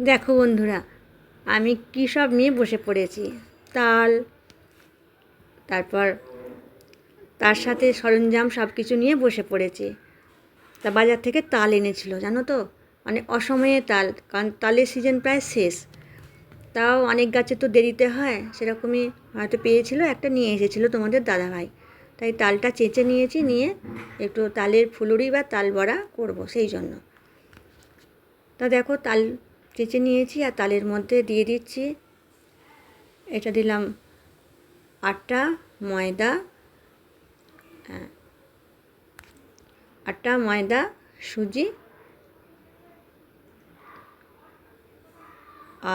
দেখো বন্ধুরা, আমি কী সব নিয়ে বসে পড়েছি? তাল, তারপর তার সাথে সরঞ্জাম সব কিছু নিয়ে বসে পড়েছি। তা বাজার থেকে তাল এনেছিল, জানো তো? মানে অসময়ে তাল, কারণ তালের সিজন প্রায় শেষ। তাও অনেক গাছে তো দেরিতে হয়, সেরকমই হয়তো পেয়েছিল, একটা নিয়ে এসেছিল তোমাদের দাদাভাই। তাই তালটা চেঁচে নিয়েছি, নিয়ে একটু তালের ফুলুরি বা তাল বড়া করব, সেই জন্য। তা দেখো তাল চেঁচে নিয়েছি আর তালের মধ্যে দিয়ে দিচ্ছি। এটা দিলাম আটা ময়দা হ্যাঁ, আটা ময়দা সুজি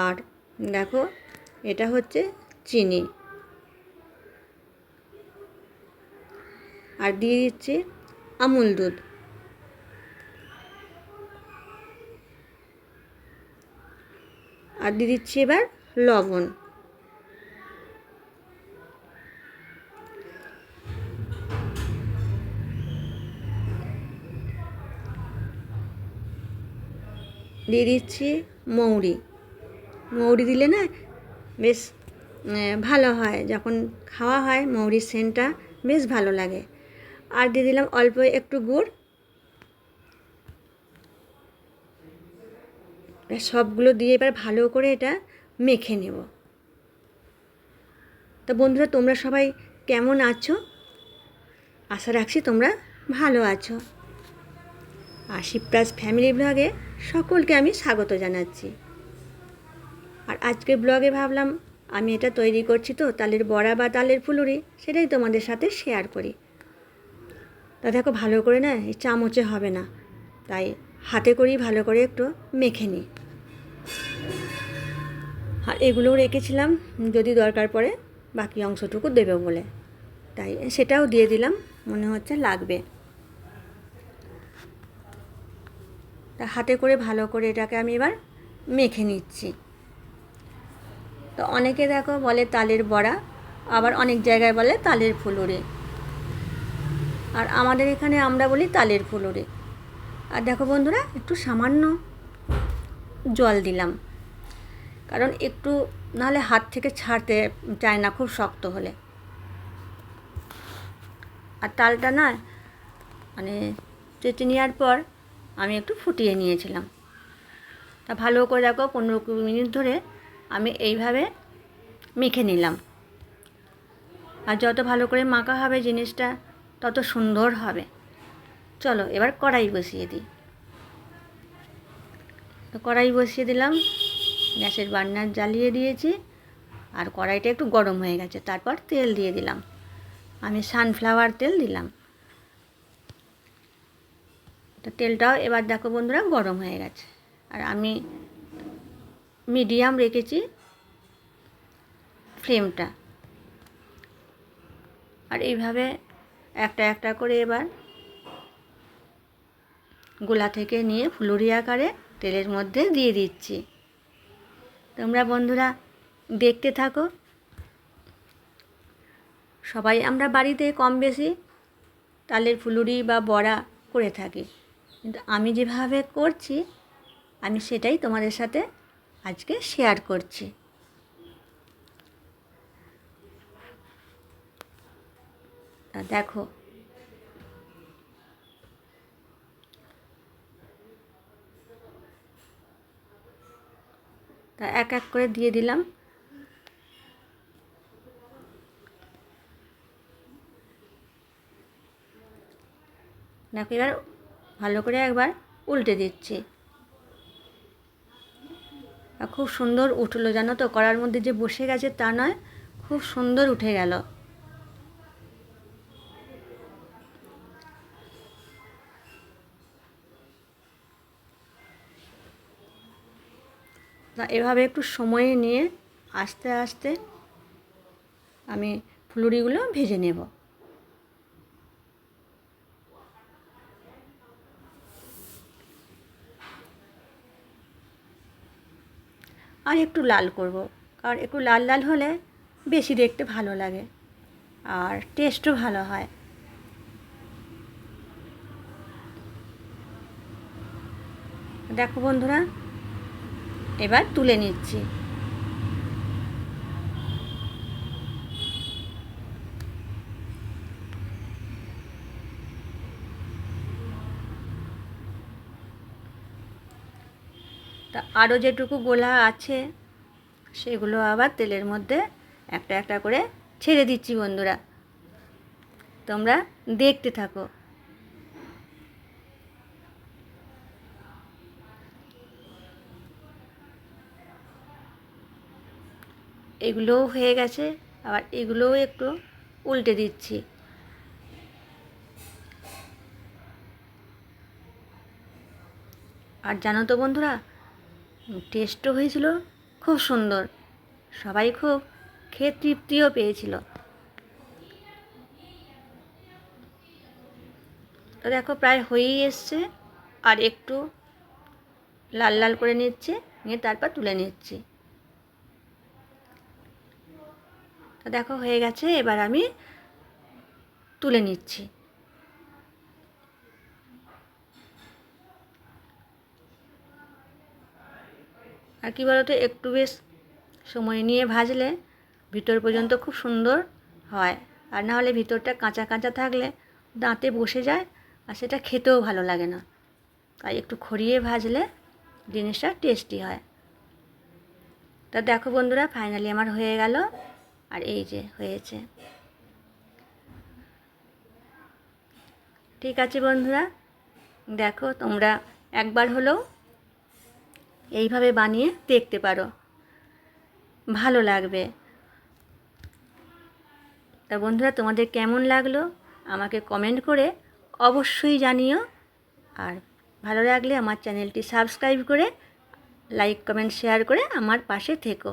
আর দেখো এটা হচ্ছে চিনি। আর দিয়ে দিচ্ছি আমুল দুধ। আর দিয়ে দিচ্ছি এবার লবণ। দিয়ে দিচ্ছি মৌরি। মৌরি দিলে না বেশ ভালো হয়। যখন খাওয়া হয় মৌরির সেন্টটা বেশ ভালো লাগে। আর দিয়ে দিলাম অল্প একটু গুড়। সবগুলো দিয়ে এবার ভালো করে এটা মেখে নেব। তো বন্ধুরা, তোমরা সবাই কেমন আছো? আশা রাখছি তোমরা ভালো আছো। আর শিবরাজ ফ্যামিলি ব্লগে সকলকে আমি স্বাগত জানাচ্ছি। আর আজকে ব্লগে ভাবলাম, আমি এটা তৈরি করছি তো, তালের বড়া বা তালের ফুলুরি, সেটাই তোমাদের সাথে শেয়ার করি। তা দেখো, ভালো করে না, এই চামচে হবে না। তাই হাতে করেই ভালো করে একটু মেখে নিই। আর এগুলোও রেখেছিলাম, যদি দরকার পড়ে বাকি অংশটুকু দেবে বলে। তাই সেটাও দিয়ে দিলাম, মনে হচ্ছে লাগবে। তা হাতে করে ভালো করে এটাকে আমি এবার মেখে নিচ্ছি। তো অনেকে দেখো বলে তালের বড়া, আবার অনেক জায়গায় বলে তালের ফুলুরি। আর আমাদের এখানে আমরা বলি তালের ফুলুরি। আর দেখো বন্ধুরা, একটু সামান্য জল দিলাম। কারণ একটু নাহলে হাত থেকে ছাড়তে চায় না, খুব শক্ত হলে। আর তালটা না মানে চেটে নেওয়ার পর আমি একটু ফুটিয়ে নিয়েছিলাম। তা ভালো করে দেখো, পনেরো কুড়ি মিনিট ধরে আমি এইভাবে মেখে নিলাম। আর যত ভালো করে মাখা হবে জিনিসটা, তত সুন্দর হবে। চলো, এবার কড়াই বসিয়ে দিই। তো কড়াই বসিয়ে দিলাম, গ্যাসের বার্নার জ্বালিয়ে দিয়েছি, আর কড়াইটা একটু গরম হয়ে গেছে, তারপর তেল দিয়ে দিলাম। আমি সানফ্লাওয়ার তেল দিলাম। তো তেলটাও এবার দেখো বন্ধুরা গরম হয়ে গেছে। আর আমি মিডিয়াম রেখেছি ফ্লেমটা আর এইভাবে একটা একটা করে এবার গোলা থেকে নিয়ে ফুলুরি আকারে তেলের মধ্যে দিয়ে দিচ্ছি। তোমরা বন্ধুরা দেখতে থাকো। সবাই আমরা বাড়িতে কম বেশি তালের ফুলুরি বা বড়া করে থাকি। কিন্তু আমি যেভাবে করছি, আমি সেটাই তোমাদের সাথে আজকে শেয়ার করছি। দেখো তা এক এক করে দিয়ে দিলাম। দেখো এবার ভালো করে একবার উল্টে দিচ্ছি। খুব সুন্দর উঠল জানো তো করার মধ্যে যে বসে গেছে তা নয়, খুব সুন্দর উঠে গেল। তা এভাবে একটু সময় নিয়ে আস্তে আস্তে আমি ফুলুরিগুলো ভেজে নেব। আর একটু লাল করব, কারণ একটু লাল লাল হলে বেশি দেখতে ভালো লাগে আর টেস্টও ভালো হয়। দেখো বন্ধুরা এবার তুলে নিচ্ছি। তা আরও যেটুকু গোলা আছে, সেগুলো আবার তেলের মধ্যে একটা একটা করে ছেড়ে দিচ্ছি বন্ধুরা। তোমরা দেখতে থাকো। এগুলোও হয়ে গেছে, আবার এগুলোও একটু উল্টে দিচ্ছি। আর জানো তো বন্ধুরা, টেস্টও হয়েছিল, খুব সুন্দর। সবাই খুব খেয়ে তৃপ্তিও পেয়েছিল। তো দেখো, প্রায় হয়েই এসছে, আর একটু লাল লাল করে নিচ্ছে, নিয়ে তারপর তুলে নিচ্ছি। তো দেখো, হয়ে গেছে। এবার আমি তুলে নিচ্ছি। আর কী বলতো, একটু বেশ সময় নিয়ে ভাজলে ভিতর পর্যন্ত খুব সুন্দর হয়। আর না হলে ভিতরটা কাঁচা কাঁচা থাকলে দাঁতে বসে যায় আর সেটা খেতেও ভালো লাগে না। তাই একটু খড়িয়ে ভাজলে জিনিসটা টেস্টি হয়। তা দেখো বন্ধুরা, ফাইনালি আমার হয়ে গেল। আর এই যে হয়েছে। ঠিক আছে বন্ধুরা, দেখো তোমরা একবার হলেও এইভাবে বানিয়ে দেখতে পারো। ভালো লাগবে। তা বন্ধুরা, তোমাদের কেমন লাগল? আমাকে কমেন্ট করে অবশ্যই জানিও। আর ভালো লাগলে আমার চ্যানেলটি সাবস্ক্রাইব করে লাইক কমেন্ট শেয়ার করে আমার পাশে থেকো।